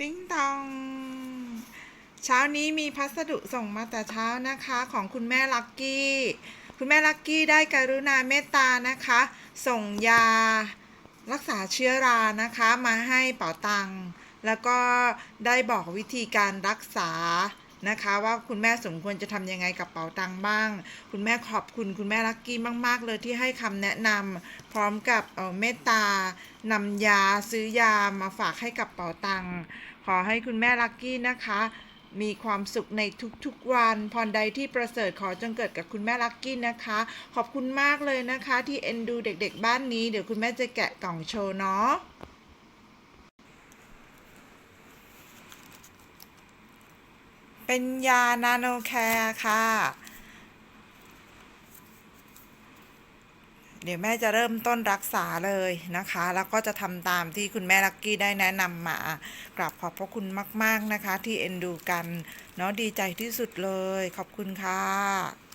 ติ้งตอง เช้านี้มีพัสดุส่งมาแต่เช้านะคะของคุณแม่ลักกี้ คุณแม่ลักกี้ได้กรุณาเมตตานะคะ ส่งยารักษาเชื้อรานะคะมาให้เป๋าตังแล้วก็ได้บอกวิธีการรักษานะคะว่าคุณแม่สมควรจะทำยังไงกับเป๋าตังบ้าง คุณแม่ขอบคุณคุณแม่ลักกี้มาก ๆ เลยที่ให้คำแนะนำพร้อมกับเออเมตตานำยาซื้อยามาฝากให้กับเป๋าตังค์ ขอให้คุณแม่ลักกี้นะคะ มีความสุขในทุกๆวัน พรใดที่ประเสริฐขอจงเกิดกับคุณแม่ลักกี้นะคะ ขอบคุณมากเลยนะคะ ที่เอ็นดูเด็กๆ บ้านนี้ เดี๋ยวคุณแม่จะแกะกล่องโชว์เนาะเป็นยานาโนแคร์ค่ะ ดี๋ยวแม่จะเริ่มต้นรักษาเลยนะคะ แล้วก็จะทำตามที่คุณแม่ลักกี้ได้แนะนำมากราบขอบพระคุณมาก ๆนะคะ ที่เอ็นดูกัน เนาะดีใจที่สุดเลย ขอบคุณค่ะ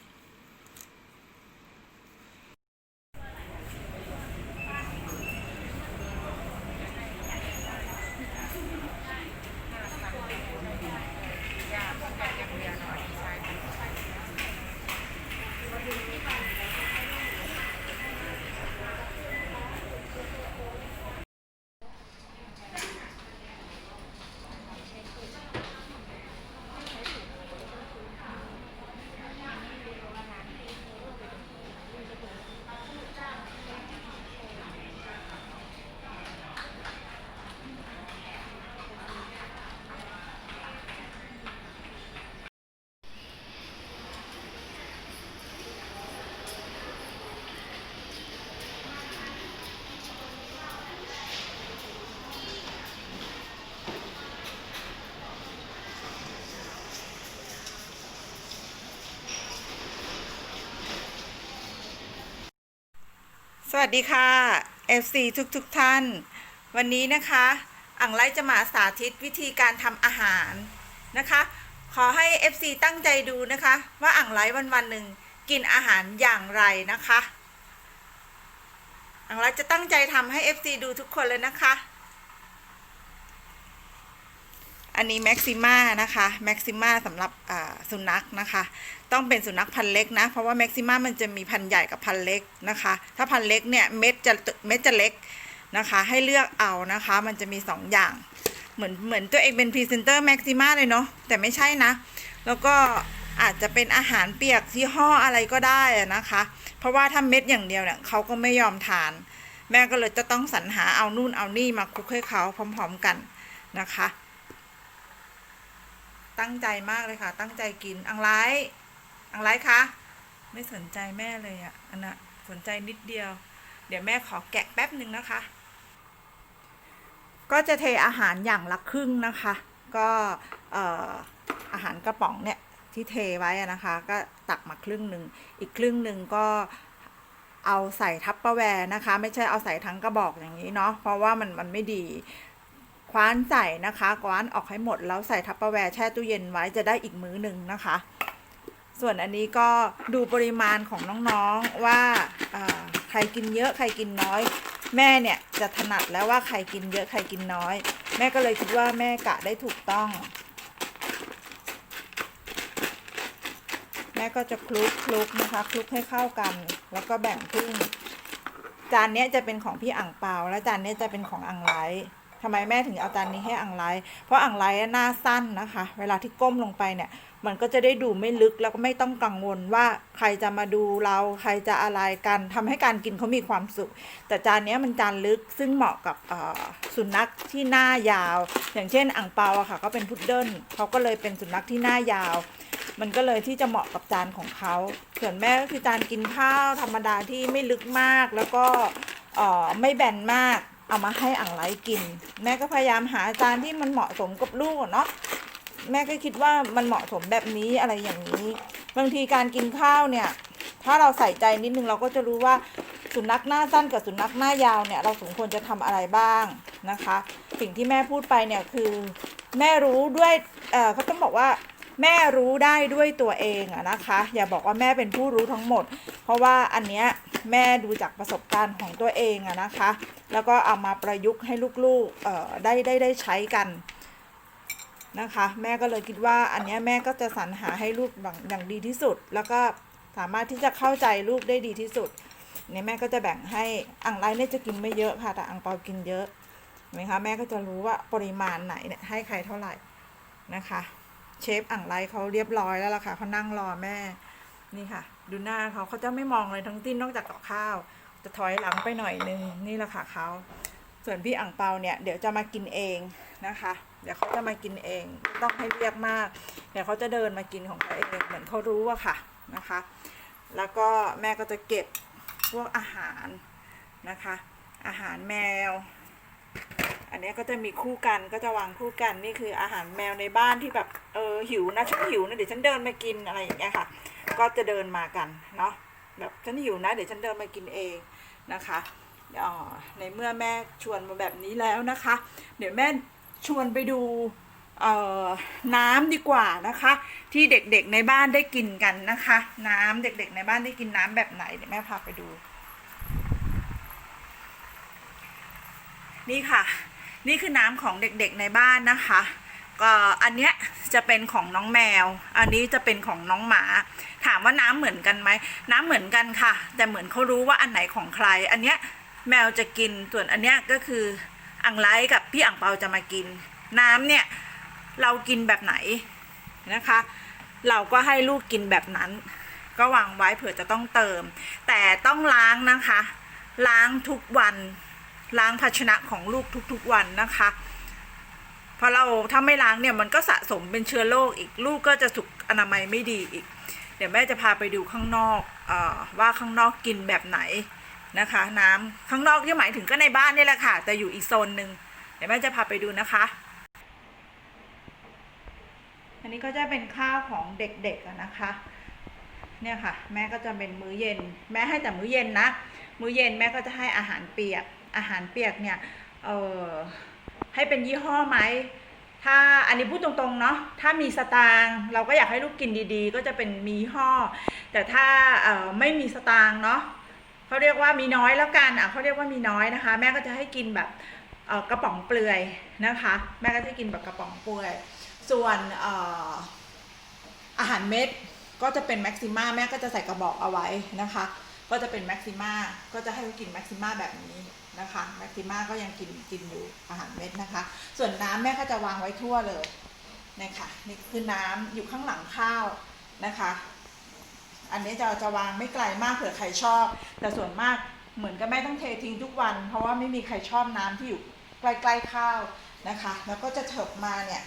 วัสดีค่ะ FC ทุกทุกๆท่าน วันนี้นะคะอังไลจะมาสาธิตวิธีการทำอาหารนะคะ ขอให้ FC ตั้งใจดูนะคะ ว่าอังไลวันวันหนึ่งกินอาหารอย่างไรนะคะอังไลจะตั้งใจทำให้ FC ดูทุกคนเลยนะคะ อันนี้แม็กซิม่านะคะแม็กซิม่าสำหรับสุนัขนะคะ ต้องเป็นสุนัขพันธุ์เล็กนะ เพราะว่าแม็กซิม่ามันจะมีพันธุ์ใหญ่กับพันธุ์เล็กนะคะ ถ้าพันธุ์เล็กเนี่ยเม็ดจะเม็ดจะเล็กนะคะ ให้เลือกเอานะคะ มันจะมี 2 อย่าง เหมือนเหมือนตัวเองเป็นพรีเซนเตอร์แม็กซิม่าเลยเนาะแต่ไม่ใช่นะ แล้วก็อาจจะเป็นอาหารเปียกที่ห่ออะไรก็ได้นะคะ เพราะว่าถ้าเม็ดอย่างเดียวเนี่ยเขาก็ไม่ยอมทาน แม่ก็เลยจะต้องสรรหาเอานู่นเอานี่มาคลุกให้เขาพร้อม ๆกันนะคะ ตั้งใจมากเลยค่ะ ตั้งใจกิน อังไลอังไลคะ ไม่สนใจแม่เลยอะอันน่ะสนใจนิดเดียว เดี๋ยวแม่ขอแกะแป๊บหนึ่งนะคะ ก็จะเทอาหารอย่างละครึ่งนะคะ ก็เอ่อาหารกระป๋องเนี่ยที่เทไว้นะคะ ก็ตักมาครึ่งหนึ่ง อีกครึ่งหนึ่งก็เอาใส่ทับประแวร์นะคะ ไม่ใช่เอาใส่ทั้งกระบอกอย่างนี้เนาะ เพราะว่ามันมันไม่ดี คว้านใส่นะคะคว้านออกให้หมดแล้วใส่ทัปเปอร์แวร์แช่ตู้เย็นไว้จะได้อีกมื้อหนึ่งนะคะ ส่วนอันนี้ก็ดูปริมาณของน้องๆว่าใครกินเยอะใครกินน้อย แม่เนี่ยจะถนัดแล้วว่าใครกินเยอะใครกินน้อย แม่ก็เลยคิดว่าแม่กะได้ถูกต้อง แม่ก็จะคลุกคลุกนะคะคลุกให้เข้ากัน แล้วก็แบ่งครึ่งจานเนี้ยจะเป็นของพี่อ่างเปาแล้วจานเนี้ยจะเป็นของอังไลท ทำไมแม่ถึงเอาจานนี้ให้อังไลเพราะอังไลหน้าสั้นนะคะ เวลาที่ก้มลงไปเนี่ย มันก็จะได้ดูไม่ลึกแล้วก็ไม่ต้องกังวลว่าใครจะมาดูเราใครจะอะไรกันทำให้การกินเขามีความสุข แต่จานนี้มันจานลึกซึ่งเหมาะกับสุนัขที่หน้ายาว อย่างเช่นอ่างเปาอะค่ะก็เป็นพุดเดิ้ลเขาก็เลยเป็นสุนัขที่หน้ายาว มันก็เลยที่จะเหมาะกับจานของเขาส่วนแม่ก็คือจานกินข้าวธรรมดาที่ไม่ลึกมากแล้วก็ไม่แบนมาก เอามาให้อ่างไลกิน แม่ก็พยายามหาจานที่มันเหมาะสมกับลูกเนาะแม่ก็คิดว่ามันเหมาะสมแบบนี้อะไรอย่างนี้บางทีการกินข้าวเนี่ย ถ้าเราใส่ใจนิดนึงเราก็จะรู้ว่าสุนัขหน้าสั้นกับสุนัขหน้ายาวเนี่ย เราสมควรจะทำอะไรบ้างนะคะ สิ่งที่แม่พูดไปเนี่ยคือ แม่รู้ด้วยเออเขาต้องบอกว่าแม่รู้ได้ด้วยตัวเองอะนะคะ อย่าบอกว่าแม่เป็นผู้รู้ทั้งหมด เพราะว่าอันเนี้ย แม่ดูจากประสบการณ์ของตัวเองอะนะคะ แล้วก็เอามาประยุกต์ให้ลูกๆได้ได้ได้ใช้กันนะคะ แม่ก็เลยคิดว่าอันนี้แม่ก็จะสรรหาให้ลูกอย่างดีที่สุด แล้วก็สามารถที่จะเข้าใจลูกได้ดีที่สุดเนี่ยแม่ก็จะแบ่งให้อังไรเนี่ยจะกินไม่เยอะค่ะ แต่อังเปากินเยอะเห็นไหมคะแม่ก็จะรู้ว่าปริมาณไหนเนี่ยให้ใครเท่าไหร่นะคะ เชฟอังไรเขาเรียบร้อยแล้วล่ะค่ะเขานั่งรอแม่ นี่ค่ะ ดูหน้าเขาเขาจะไม่มองเลยทั้งสิ้นนอกจากกับข้าว จะถอยหลังไปหน่อยนึงนี่แหละค่ะเขาส่วนพี่อ่างเปาเนี่ยเดี๋ยวจะมากินเองนะคะ เดี๋ยวเขาจะมากินเองไม่ต้องให้เรียกมาก เดี๋ยวเขาจะเดินมากินของเขาเองเหมือนเขารู้อะค่ะนะคะ แล้วก็แม่ก็จะเก็บพวกอาหารนะคะ อาหารแมว อันนี้ก็จะมีคู่กันก็จะวางคู่กันนี่คืออาหารแมวในบ้านที่แบบเออหิวนะฉันหิวนะเดี๋ยวฉันเดินมากินอะไรอย่างเงี้ยค่ะ ก็จะเดินมากันเนาะแบบฉันหิวนะเดี๋ยวฉันเดินมากินเองนะคะอ๋อในเมื่อแม่ชวนมาแบบนี้แล้วนะคะ เดี๋ยวแม่ชวนไปดูเอ่อน้ำดีกว่านะคะ ที่เด็กๆในบ้านได้กินกันนะคะ น้ำเด็กๆในบ้านได้กินน้ำแบบไหนเดี๋ยวแม่พาไปดู นี่ค่ะ นี่คือน้ำของเด็กๆในบ้านนะคะ ก็อันเนี้ยจะเป็นของน้องแมว อันนี้จะเป็นของน้องหมา ถามว่าน้ำเหมือนกันไหม น้ำเหมือนกันค่ะ แต่เหมือนเขารู้ว่าอันไหนของใคร อันเนี้ยแมวจะกิน ส่วนอันเนี้ยก็คืออังไลกับพี่อ่างเปาจะมากิน น้ำเนี่ยเรากินแบบไหนนะคะ เราก็ให้ลูกกินแบบนั้น ก็วางไว้เผื่อจะต้องเติม แต่ต้องล้างนะคะ ล้างทุกวัน ล้างภาชนะของลูกทุกๆวันนะคะพราะเราถ้าไม่ล้างเนี่ยมันก็สะสมเป็นเชื้อโรคอีกลูกก็จะสุขอนามัยไม่ดีอีก เดี๋ยวแม่จะพาไปดูข้างนอกอว่าข้างนอกกินแบบไหนนะคะ น้ำข้างนอกที่หมายถึงก็ในบ้านนี่แหละค่ะ แต่อยู่อีกโซนหนึ่งเดี๋ยวแม่จะพาไปดูนะคะ อันนี้ก็จะเป็นข้าวของเด็กๆนะคะ เนี่ยค่ะ แม่ก็จะเป็นมื้อเย็น แม่ให้แต่มื้อเย็นนะ มื้อเย็นแม่ก็จะให้อาหารเปียก อาหารเปียกเนี่ยเออให้เป็นยี่ห้อไหมถ้าอันนี้พูดตรงๆเนาะถ้ามีสตางค์เราก็อยากให้ลูกกินดีๆ ก็จะเป็นมียี่ห้อแต่ถ้าออไม่มีสตางค์เนาะเขาเรียกว่ามีน้อยแล้วกันอะเขาเรียกว่ามีน้อยนะคะ แม่ก็จะให้กินแบบกระป๋องเปลือยนะคะ แม่ก็จะกินแบบกระป๋องเปลือย ส่วนอาหารเม็ดก็จะเป็นแม็กซิม่าแม่ก็จะใส่กระบอกเอาไว้นะคะ ก็จะเป็นแม็กซิม่าก็จะให้เขากินแม็กซิม่าแบบนี้นะคะแม็กซิม่าก็ยังกินกินอยู่อาหารเม็ดนะคะ ส่วนน้ำแม่ก็จะวางไว้ทั่วเลยนะคะนี่คือน้ำอยู่ข้างหลังข้าวนะคะ อันนี้จะจะวางไม่ไกลมากเผื่อใครชอบ แต่ส่วนมากเหมือนกับแม่ต้องเททิ้งทุกวัน เพราะว่าไม่มีใครชอบน้ำที่อยู่ใกล้ๆข้าวนะคะ แล้วก็จะเถิบมาเนี่ย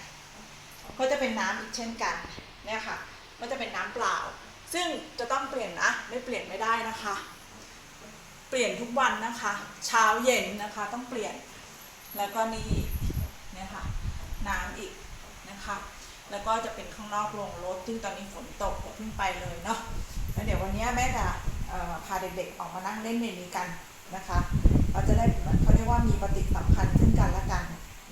ก็จะเป็นน้ำอีกเช่นกันเนี่ยค่ะก็จะเป็นน้ำเปล่า ซึ่งจะต้องเปลี่ยนนะไม่เปลี่ยนไม่ได้นะคะ เปลี่ยนทุกวันนะคะ เช้าเย็นนะคะต้องเปลี่ยน แล้วก็นี่เนี่ยค่ะน้ำอีกนะคะแล้วก็จะเป็นข้างนอกโรงรถ ซึ่งตอนนี้ฝนตกอย่าเพิ่งไปเลยเนาะ แล้วเดี๋ยววันนี้แม่จะพาเด็กๆออกมานั่งเล่นในนี้กันนะคะ เราจะได้เขาเรียกว่ามีปฏิสัมพันธ์ซึ่งกันและกัน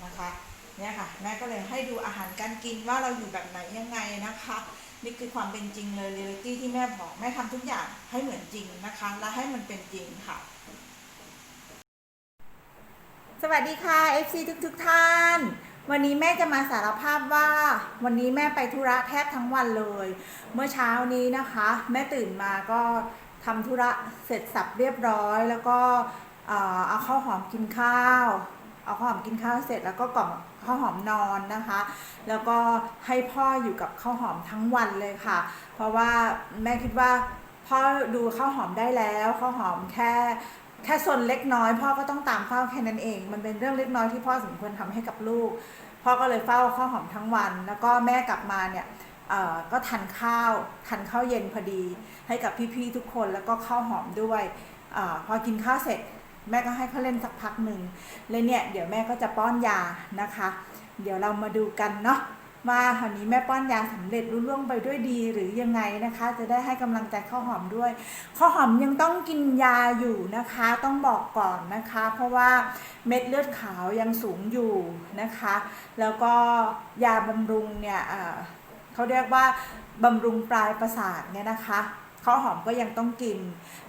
นะคะ เนี่ยค่ะ แม่ก็เลยให้ดูอาหารการกินว่าเราอยู่แบบไหนยังไงนะคะ นี่คือความเป็นจริงเลยเรียลิตี้ที่แม่บอกแม่ทำทุกอย่างให้เหมือนจริงนะคะ และให้มันเป็นจริงค่ะ สวัสดีค่ะ FC ทุกทุกท่าน วันนี้แม่จะมาสารภาพว่า วันนี้แม่ไปธุระแทบทั้งวันเลย เมื่อเช้านี้นะคะ แม่ตื่นมาก็ทำธุระเสร็จสับเรียบร้อย แล้วก็เออเอาข้าวหอมกินข้าว เอาข้าวหอมกินข้าวเสร็จแล้วก็กล่อง ข้าวหอมนอนนะคะ แล้วก็ให้พ่ออยู่กับข้าวหอมทั้งวันเลยค่ะ เพราะว่าแม่คิดว่าพ่อดูข้าวหอมได้แล้วข้าวหอมแค่แค่ส่วนเล็กน้อยพ่อก็ต้องตามเฝ้าแค่นั้นเอง มันเป็นเรื่องเล็กน้อยที่พ่อสมควรทำให้กับลูก พ่อก็เลยเฝ้าข้าวหอมทั้งวัน แล้วก็แม่กลับมาเนี่ยก็ทานข้าวทานข้าวเย็นพอดี ให้กับพี่ๆทุกคนแล้วก็ข้าวหอมด้วยอพอกินข้าวเสร็จ แม่ก็ให้เขาเล่นสักพักหนึ่งเลยเนี่ยเดี๋ยวแม่ก็จะป้อนยานะคะ เดี๋ยวเรามาดูกันเนาะว่าคราวนี้แม่ป้อนยาสำเร็จรุ่ล่วงไปด้วยดีหรือยังไงนะคะ จะได้ให้กำลังใจข้าวหอมด้วยข้าวหอมยังต้องกินยาอยู่นะคะ ต้องบอกก่อนนะคะ เพราะว่าเม็ดเลือดขาวยังสูงอยู่นะคะ แล้วก็ยาบำรุงเนี่ยเขาเรียกว่าบำรุงปลายประสาทเนี่ยนะคะข้าวหอมก็ยังต้องกิน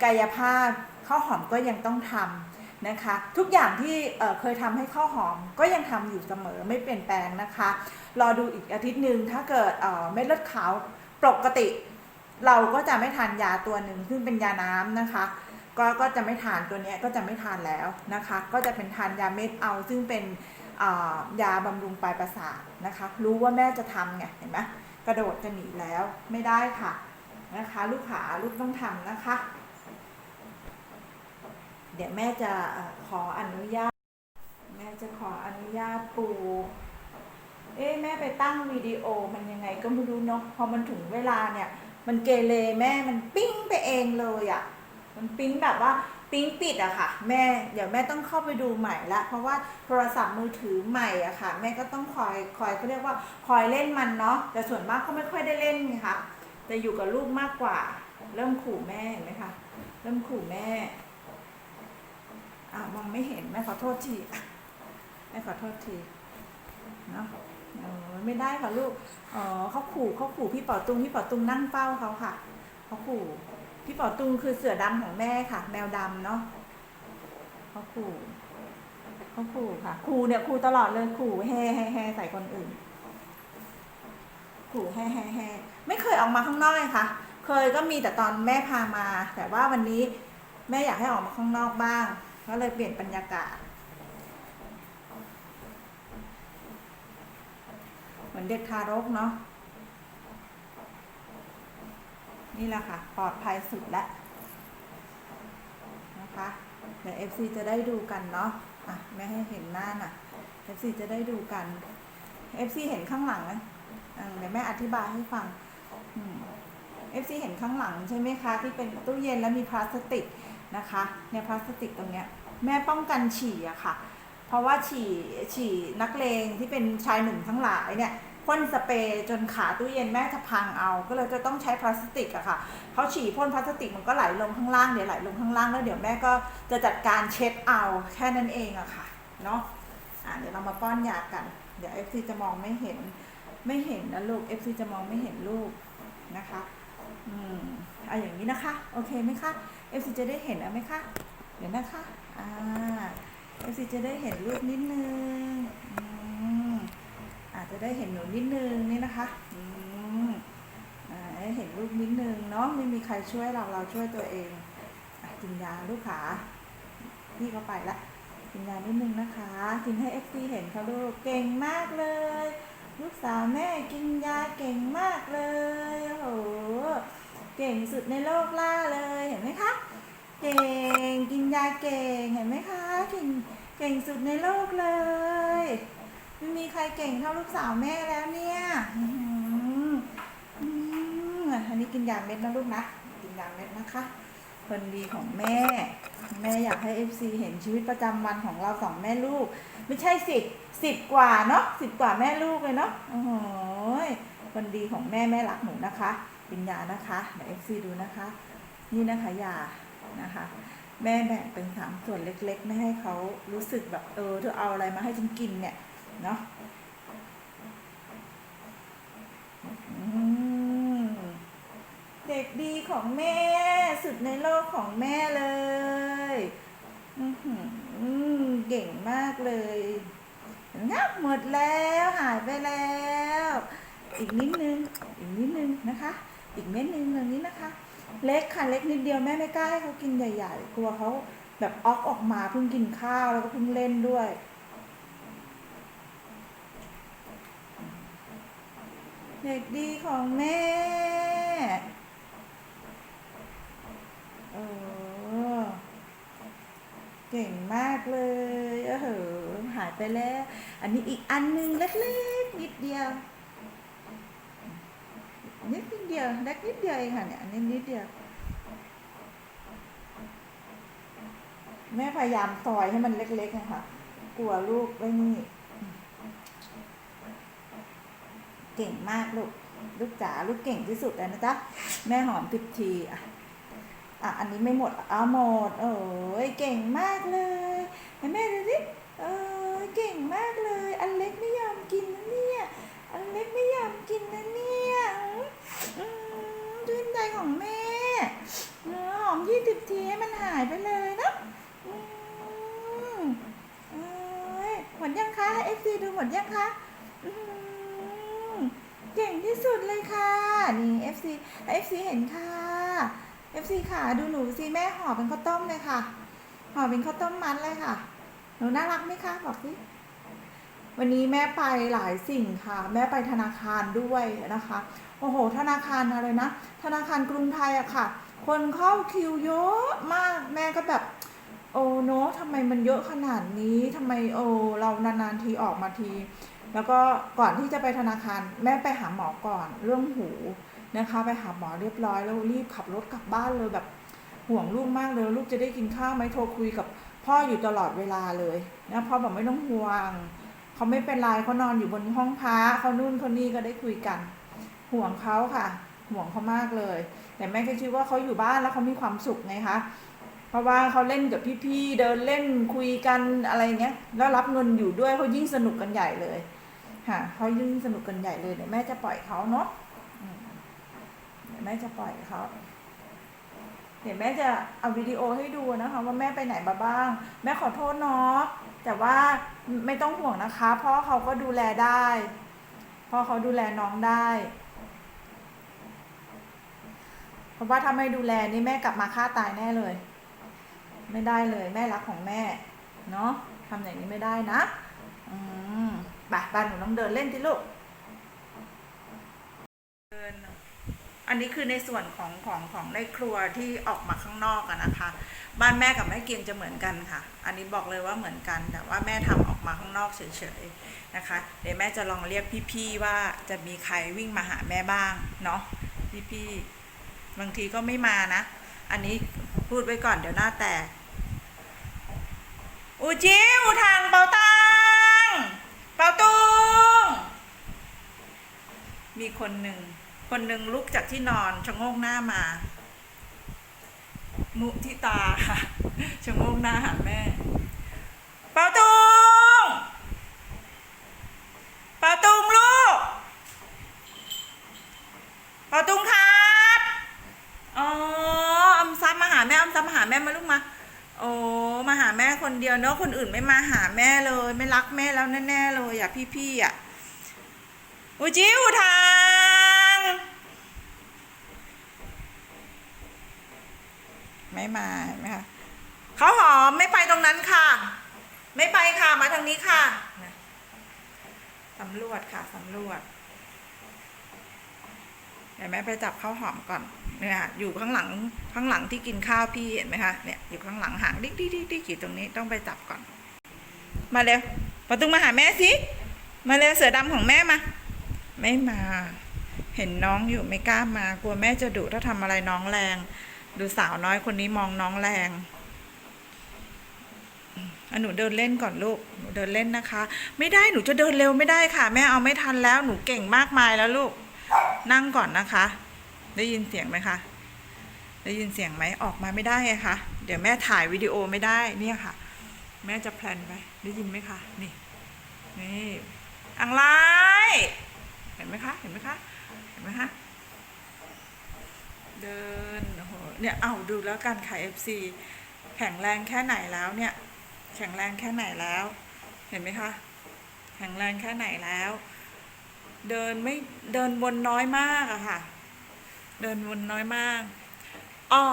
กายภาพ ข้าวหอมก็ยังต้องทำนะคะ ทุกอย่างที่เเคยทำให้ข้าวหอมก็ยังทำอยู่เสมอไม่เปลี่ยนแปลงนะคะ รอดูอีกอาทิตย์หนึ่งถ้าเกิดเม็ดเลือดขาวปกติ เราก็จะไม่ทานยาตัวหนึ่งซึ่งเป็นยาน้ำนะคะก็ก็จะไม่ทานตัวนี้ก็จะไม่ทานแล้วนะคะ ก็จะเป็นทานยาเม็ดเอา ซึ่งเป็นยาบำรุงปลายประสาทนะคะ รู้ว่าแม่จะทำไงเห็นไหมกระโดดจะหนีแล้วไม่ได้ค่ะนะคะ ลูกขาลูกต้องทำนะคะ เดี๋ยวแม่จะขออนุญาต แม่จะขออนุญาตปู เอ๊ะแม่ไปตั้งวิดีโอมันยังไงก็ไม่รู้เนาะพอมันถึงเวลาเนี่ย มันเกเรแม่มันปิ้งไปเองเลยอะ่ะ มันปิ้งแบบว่าปิ้งปิดอะค่ะ แม่เดี๋ยวแม่ต้องเข้าไปดูใหม่ละเพราะว่าโทรศัพท์มือถือใหม่อะค่ะ แม่ก็ต้องคอยคอยเขาเรียกว่าคอยเล่นมันเนาะแต่ส่วนมากก็ไม่ค่อยได้เล่นไงคะจะอยู่กับลูกมากกว่า เริ่มขู่แม่เห็นไหมคะเริ่มขู่แม่ อ่ามองไม่เห็นแม่ขอโทษทีแม่ขอโทษทีเนาะไม่ได้ค่ะลูกอ๋อเขาขู่เขาขู่พี่เป๋าตุงพี่เป๋าตุงนั่งเฝ้าเขาค่ะเขาขู่พี่เป๋าตุงคือเสือดำของแม่ค่ะ แมวดำเนาะเขาขู่เขาขู่ค่ะขู่เนี่ยขู่ตลอดเลยขู่แฮ่แฮ่แฮ่ใส่คนอื่นขู่แฮ่แฮ่แฮ่ไม่เคยออกมาข้างนอกเลยค่ะ เคยก็มีแต่ตอนแม่พามา แต่ว่าวันนี้แม่อยากให้ออกมาข้างนอกบ้าง ก็เลยเปลี่ยนบรรยากาศ เหมือนเด็กทารกเนาะนี่แหละค่ะ ปลอดภัยสุดแล้วนะคะ เดี๋ยว FC จะได้ดูกันเนาะอะไม่ให้เห็นหน้าน่ะ FC จะได้ดูกัน FC เห็นข้างหลังไหมเดี๋ยวแม่อธิบายให้ฟังอ FC เห็นข้างหลังใช่ไหมคะ ที่เป็นตู้เย็นแล้วมีพลาสติก นะคะเนี่ยพลาสติกตรงเนี้ยแม่ป้องกันฉี่อะค่ะ เพราะว่าฉี่ฉี่นักเลงที่เป็นชายหนุ่มทั้งหลายเนี่ยพ่นสเปรย์จนขาตู้เย็นแม่จะพังเอา ก็เลยจะต้องใช้พลาสติกอะค่ะเขาฉี่พ่นพลาสติกมันก็ไหลลงข้างล่างเดี๋ยวไหลลงข้างล่างแล้วเดี๋ยวแม่ก็จะจัดการเช็ดเอาแค่นั้นเองอะค่ะเนาะอะเดี๋ยวเรามาป้อนยากัน เดี๋ยว FC จะมองไม่เห็นไม่เห็นนะลูก FC จะมองไม่เห็นลูกนะคะ อืม เอาอย่างนี้นะคะ โอเคไหมคะ FC จะได้เห็นเอาไหมคะ เดี๋ยวนะคะ อ่า FC จะได้เห็นรูปนิดนึงอืมอาจจะได้เห็นหนูนิดนึงนี่นะคะอืมอ่าได้เห็นรูปนิดนึงเนาะ ไม่มีใครช่วยเราเราช่วยตัวเองอะกินยาลูกขาพี่ก็ไปละกินยานิดนึงนะคะกินให้ FC เห็นเขาลูก เก่งมากเลย ลูกสาวแม่กินยาเก่งมากเลย โอ้โห เก่งสุดในโลกล่าเลยเห็นไหมคะเก่งกินยาเก่งเห็นไหมคะเก่งเก่งสุดในโลกเลยไม่มีใครเก่งเท่าลูกสาวแม่แล้วเนี่ยอืมอืมอันนี้กินยาเม็ดนะลูกนะกินยาเม็ดนะคะคนดีของแม่ แม่อยากให้ FC เห็นชีวิตประจำวันของเราสองแม่ลูก ไม่ใช่สิบสิบกว่าเนาะสิบกว่าแม่ลูกเลยเนาะโอ้โหยคนดีของแม่แม่รักหนูนะคะ กินยานะคะเดี๋ยวดูนะคะ นี่นะคะยานะคะ แม่แบ่งเป็นสามส่วนเล็กๆ ไม่ให้เขารู้สึกแบบเออเธอเอาอะไรมาให้ฉันกินเนี่ยเนาะอืมเด็กดีของแม่ สุดในโลกของแม่เลยอื้อหือเก่งมากเลยงับหมดแล้วหายไปแล้ว อีกนิดนึง อีกนิดนึงนะคะ อีกเม็ดนึงอย่างนี้นะคะ เล็กค่ะเล็กนิดเดียวแม่ไม่กล้าให้เขากินใหญ่ๆกลัวเขาแบบออกออกมาเพิ่งกินข้าวแล้วก็เพิ่งเล่นด้วย เด็กดีของแม่เออเก่งมากเลยเออหายไปแล้ว อันนี้อีกอันหนึงเล็กๆนิดเดียว นิดเดียวเล็กนิดเดียวเองค่ะเนี่ยอันนี้นิดเดียว แม่พยายามซอยให้มันเล็กๆนะคะกลัวลูกไว้นี่ เก่งมากลูกลูกจ๋าลูกเก่งที่สุดแล้วนะจ๊ะแม่หอมสิบทีอะอะอันนี้ไม่หมดเอาหมดโอ้ยเก่งมากเลยให้แม่เยี่สิบทีให้มันหายไปเลยนะหมดยังคะเอฟซีดูหมดยังคะเก่งที่สุดเลยค่ะ นี่เอฟซีเอฟซีเห็นค่ะเอฟซีค่ะ ดูหนูซิแม่ห่อเป็นข้าวต้มเลยค่ะ ห่อเป็นข้าวต้มมัดเลยค่ะ หนูน่ารักไหมคะบอกสิวันนี้แม่ไปหลายสิ่งค่ะ แม่ไปธนาคารด้วยนะคะ โอ้โห ธนาคารอะไรนะ ธนาคารกรุงไทยอะค่ะ คนเข้าคิวเยอะมากแม่ก็แบบ โอ้เนอะทำไมมันเยอะขนาดนี้ทำไมโอ้เรานานๆทีออกมาที แล้วก็ก่อนที่จะไปธนาคาร แม่ไปหาหมอก่อน เรื่องหูนะคะ ไปหาหมอเรียบร้อยแล้วรีบขับรถกลับบ้านเลยแบบห่วงลูกมากเลยลูกจะได้กินข้าวไหมโทรคุยกับพ่ออยู่ตลอดเวลาเลยนะพ่อบอกไม่ต้องห่วงเขาไม่เป็นไรเขานอนอยู่บนห้องพักเขานู่นคนนี้ก็ได้คุยกัน ห่วงเขาค่ะ ห่วงเขามากเลย แต่แม่ก็คิดว่าเขาอยู่บ้านแล้วเขามีความสุขไงคะเพราะว่าเขาเล่นกับพี่ๆเดินเล่นคุยกันอะไรเงี้ย แล้วรับเงินอยู่ด้วยเขายิ่งสนุกกันใหญ่เลยค่ะเขายิ่งสนุกกันใหญ่เลยเดี๋ยวแม่จะปล่อยเขาเนาะเดี๋ยวแม่จะปล่อยเขาเดี๋ยวแม่จะเอาวิดีโอให้ดูนะคะว่าแม่ไปไหนมาบ้าง แม่ขอโทษเนาะแต่ว่าไม่ต้องห่วงนะคะ เพราะเขาก็ดูแลได้ เพราะเขาดูแลน้องได้ เพราะว่าถ้าไม่ดูแลนี่แม่กลับมาฆ่าตายแน่เลย ไม่ได้เลยแม่รักของแม่ เนาะทำอย่างนี้ไม่ได้นะ อืมไปบ้านหนูต้องเดินเล่นสิลูกเดินอันนี้คือในส่วนของของของในครัวที่ออกมาข้างนอกอะนะคะ บ้านแม่กับแม่เกียงจะเหมือนกันค่ะ อันนี้บอกเลยว่าเหมือนกัน แต่ว่าแม่ทำออกมาข้างนอกเฉยๆนะคะ เดี๋ยวแม่จะลองเรียกพี่ๆว่าจะมีใครวิ่งมาหาแม่บ้างเนาะพี่ๆ บางทีก็ไม่มานะ อันนี้พูดไว้ก่อนเดี๋ยวหน้าแตก อูจิวทางเปาตังเปาตุงมีคนหนึ่ง คนหนึ่งลุกจากที่นอนชะโงกหน้ามา มุที่ตาค่ะชะโงกหน้าหาแม่ เปาตุง เปาตุงลูก เปาตุงครับ อ๋ออมซับมาหาแม่อมซับมาหาแม่มาลูกมา โอ้มาหาแม่คน เนอะคนอื่นไม่มาหาแม่เลย ไม่รักแม่แล้วแน่ๆเลยอะพี่ๆอะอูจิวทางไม่มาเห็นไหมคะเขาหอมไม่ไปตรงนั้นค่ะ ไม่ไปค่ะมาทางนี้ค่ะนะสำรวจค่ะสำรวจเดี๋ยวแม่ไปจับข้าวหอมก่อน เนี่ยอยู่ข้างหลังข้างหลังที่กินข้าวพี่เห็นไหมคะเนี่ยอยู่ข้างหลังหางดิ๊กดิ๊กดิ๊กดิ๊กอยู่ตรงนี้ต้องไปจับก่อน มาเร็วประตูมาหาแม่สิมาเร็วเสือดำของแม่มา ไม่มา เห็นน้องอยู่ไม่กล้ามากลัวแม่จะดุถ้าทำอะไรน้องแรง ดูสาวน้อยคนนี้มองน้องแรงอหนูเดินเล่นก่อนลูก หนูเดินเล่นนะคะ ไม่ได้หนูจะเดินเร็วไม่ได้ค่ะ แม่เอาไม่ทันแล้วหนูเก่งมากมายแล้วลูก นั่งก่อนนะคะ ได้ยินเสียงไหมคะ ได้ยินเสียงไหมออกมาไม่ได้ไงคะ เดี๋ยวแม่ถ่ายวิดีโอไม่ได้เนี่ยค่ะ แม่จะแพลนไปได้ยินไหมคะ นี่ นี่อังไลเห็นไหมคะ เห็นไหมคะ เห็นไหมคะ เดินโอ้โหเนี่ย เอาดูแล้วกันค่ะ FC แข็งแรงแค่ไหนแล้วเนี่ย แข็งแรงแค่ไหนแล้ว เห็นไหมคะ แข็งแรงแค่ไหนแล้ว เดินไม่ เดินวนน้อยมากอะค่ะ เดินวนน้อยมากอ้อ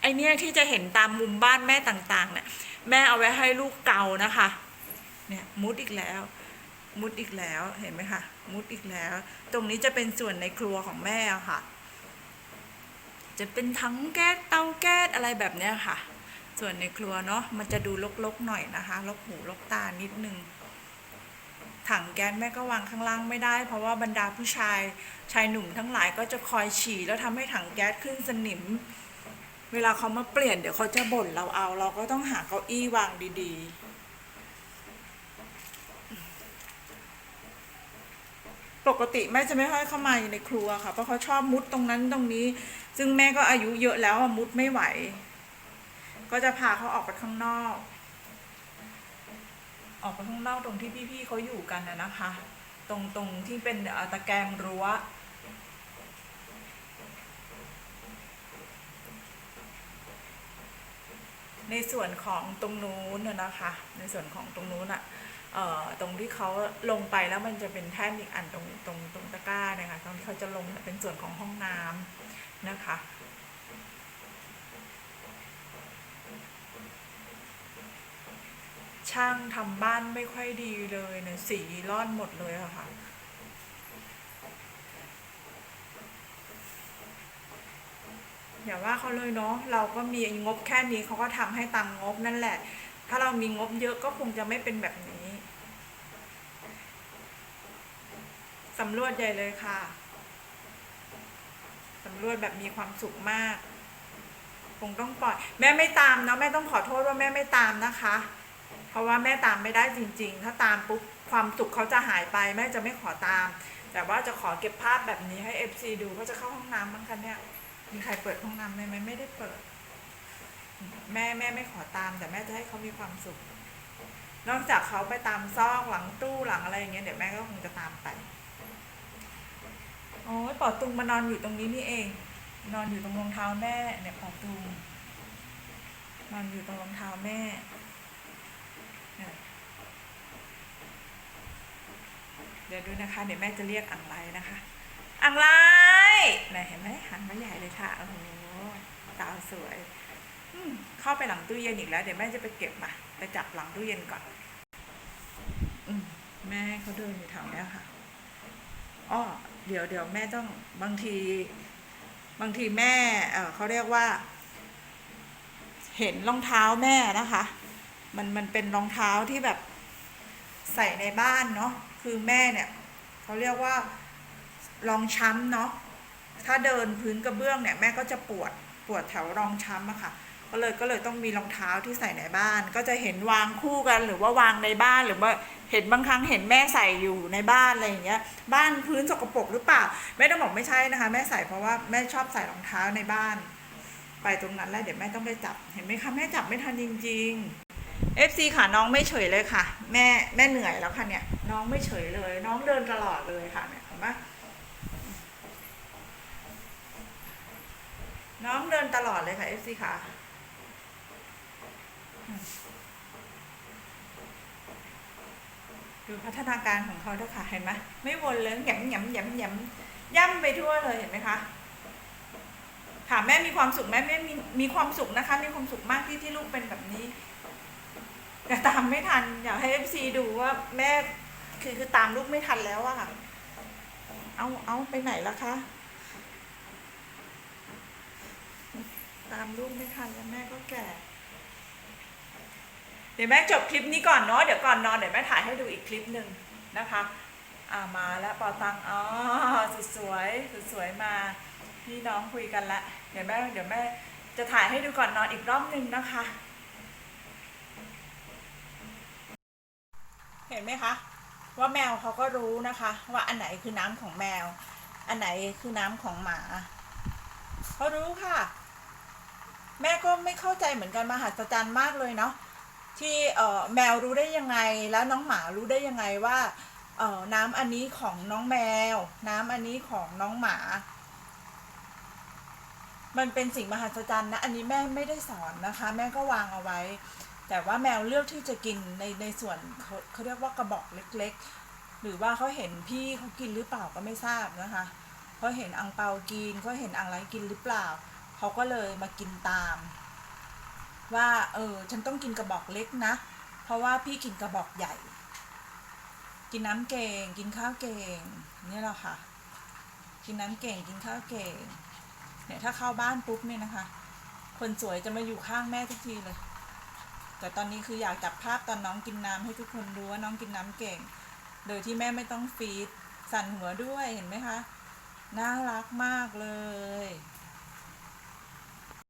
ไอเนี้ยที่จะเห็นตามมุมบ้านแม่ต่างๆเนี่ยแม่เอาไว้ให้ลูกเกานะคะ เนี่ยมุดอีกแล้ว มุดอีกแล้วเห็นไหมคะมุดอีกแล้ว ตรงนี้จะเป็นส่วนในครัวของแม่ค่ะ จะเป็นถังแก๊สเตาแก๊สอะไรแบบเนี้ยค่ะ ส่วนในครัวเนาะมันจะดูลกๆหน่อยนะคะ ลกหูลกตานิดนึง ถังแก๊สแม่ก็วางข้างล่างไม่ได้ เพราะว่าบรรดาผู้ชายชายหนุ่มทั้งหลายก็จะคอยฉี่แล้วทำให้ถังแก๊สขึ้นสนิม เวลาเขามาเปลี่ยนเดี๋ยวเขาจะบ่นเราเอา เราก็ต้องหาเก้าอี้วางดีๆ ปกติแม่จะไม่ค่อยเข้ามาอยู่ในครัวค่ะ เพราะเขาชอบมุดตรงนั้นตรงนี้ ซึ่งแม่ก็อายุเยอะแล้วมุดไม่ไหว ก็จะพาเขาออกไปข้างนอก ออกไปข้างนอกตรงที่พี่ๆเขาอยู่กันนะนะคะ ตรงตรงที่เป็นตะแกรงรั้วในส่วนของตรงนู้นนะคะ ในส่วนของตรงนู้นอะเอ่อตรงที่เขาลงไปแล้วมันจะเป็นแท่นอีกอันตรงตรงตรงตะกร้านะคะตรงที่เขาจะลงเป็นส่วนของห้องน้ำนะคะ ช่างทำบ้านไม่ค่อยดีเลยเนี่ยสีร่อนหมดเลยอะค่ะอย่าว่าเขาเลยเนาะเราก็มีงบแค่นี้เขาก็ทำให้ตามงบนั่นแหละ ถ้าเรามีงบเยอะก็คงจะไม่เป็นแบบนี้สำรวจใหญ่เลยค่ะสำรวจแบบมีความสุขมาก คงต้องปล่อย แม่ไม่ตามเนาะแม่ต้องขอโทษว่าแม่ไม่ตามนะคะ ราะว่าแม่ตามไม่ได้จริง ๆ ถ้าตามปุ๊บความสุขเขาจะหายไปแม่จะไม่ขอตาม แต่ว่าจะขอเก็บภาพแบบนี้ให้ FC ดูว่าจะเข้าห้องน้ำบ้างคะเนี่ยมีใครเปิดห้องน้ำไหมไหมไม่ได้เปิด แม่แม่ไม่ขอตาม แต่แม่จะให้เขามีความสุข นอกจากเขาไปตามซอกหลังตู้หลังอะไรอย่างเงี้ยเดี๋ยวแม่ก็คงจะตามไปโอ้ยปอตุงมานอนอยู่ตรงนี้นี่เอง นอนอยู่ตรงรองเท้าแม่เนี่ยปอตุงนอนอยู่ตรงรองเท้าแม่เนี่ย เดี๋ยวดูนะคะ เดี๋ยวแม่จะเรียกอังไลนะคะอังไลนะเห็นไหมหันมาใหญ่เลยค่ะโอ้โหตาสวยเข้าไปหลังตู้เย็นอีกแล้ว เดี๋ยวแม่จะไปเก็บมาไปจับหลังตู้เย็นก่อนอมแม่เขาเดินอยู่แถวนี้ค่ะอ้อเดี๋ยวเดี๋ยวแม่ต้องบางที บางทีแม่เออเขาเรียกว่า เห็นรองเท้าแม่นะคะ มันมันเป็นรองเท้าที่แบบใส่ในบ้านเนาะ คือแม่เนี่ยเขาเรียกว่ารองช้ำเนาะถ้าเดินพื้นกระเบื้องเนี่ยแม่ก็จะปวดปวดแถวรองช้ำอะค่ะ ก็เลยก็เลยต้องมีรองเท้าที่ใส่ในบ้าน ก็จะเห็นวางคู่กันหรือว่าวางในบ้านหรือว่าเห็นบางครั้งเห็นแม่ใส่อยู่ในบ้านอะไรอย่างเงี้ย บ้านพื้นสกปรกหรือเปล่าแม่ต้องบอกไม่ใช่นะคะ แม่ใส่เพราะว่าแม่ชอบใส่รองเท้าในบ้าน ไปตรงนั้นแล้วเดี๋ยวแม่ต้องไปจับเห็นไหมคะแม่จับไม่ทันจริงๆ FC ค่ะน้องไม่เฉยเลยค่ะ แม่แม่เหนื่อยแล้วค่ะเนี่ย น้องไม่เฉยเลย น้องเดินตลอดเลยค่ะเนี่ยเห็นไหมน้องเดินตลอดเลยค่ะ FC ค่ะดูพัฒนาการของเขาด้วยค่ะ เห็นไหมไม่วนเลยหยำหยำหยำหยำย่ำไปทั่วเลยเห็นไหมคะถามแม่มีความสุขไหมแม่มีมีความสุขนะคะ มีความสุขมากที่ที่ลูกเป็นแบบนี้แต่ตามไม่ทัน อยากให้ FC ดูว่าแม่ คือคือตามลูกไม่ทันแล้วอะค่ะ เอาเอาไปไหนล้วคะ ตามลูกไม่ทันแล้วแม่ก็แก่ เดี๋ยวแม่จบคลิปนี้ก่อนเนาะ เดี๋ยวก่อนนอนเดี๋ยวแม่ถ่ายให้ดูอีกคลิปหนึ่งนะคะ อ่ามาแล้วปอตัง อ๋อสุดสวยสุดสวยมา พี่น้องคุยกันละ เดี๋ยวแม่เดี๋ยวแม่จะถ่ายให้ดูก่อนนอนอีกรอบหนึ่งนะคะ เห็นไหมคะ ว่าแมวเขาก็รู้นะคะ ว่าอันไหนคือน้ำของแมว อันไหนคือน้ำของหมาเขารู้ค่ะ แม่ก็ไม่เข้าใจเหมือนกันมหัศจรรย์มากเลยเนาะที่เอ่อแมวรู้ได้ยังไงแล้วน้องหมารู้ได้ยังไงว่าเอ่อน้ำอันนี้ของน้องแมว น้ำอันนี้ของน้องหมา มันเป็นสิ่งมหัศจรรย์นะ อันนี้แม่ไม่ได้สอนนะคะ แม่ก็วางเอาไว้ แต่ว่าแมวเลือกที่จะกินในในส่วนเขาเขาเรียกว่ากระบอกเล็กๆ หรือว่าเขาเห็นพี่เขากินหรือเปล่าก็ไม่ทราบนะคะเขาเห็นอังเปากินเขาเห็นอังไรกินหรือเปล่าเขาก็เลยมากินตาม ว่าเออฉันต้องกินกระบอกเล็กนะ เพราะว่าพี่กินกระบอกใหญ่ กินน้ำเก่งกินข้าวเก่งนี่แหละค่ะ กินน้ำเก่งกินข้าวเก่งเนี่ยถ้าเข้าบ้านปุ๊บเนี่ยนะคะ คนสวยจะมาอยู่ข้างแม่ทุกทีเลย แต่ตอนนี้คืออยากจับภาพตอนน้องกินน้ำให้ทุกคนดูว่าน้องกินน้ำเก่ง โดยที่แม่ไม่ต้องฟีดสั่นหัวด้วยเห็นไหมคะ น่ารักมากเลย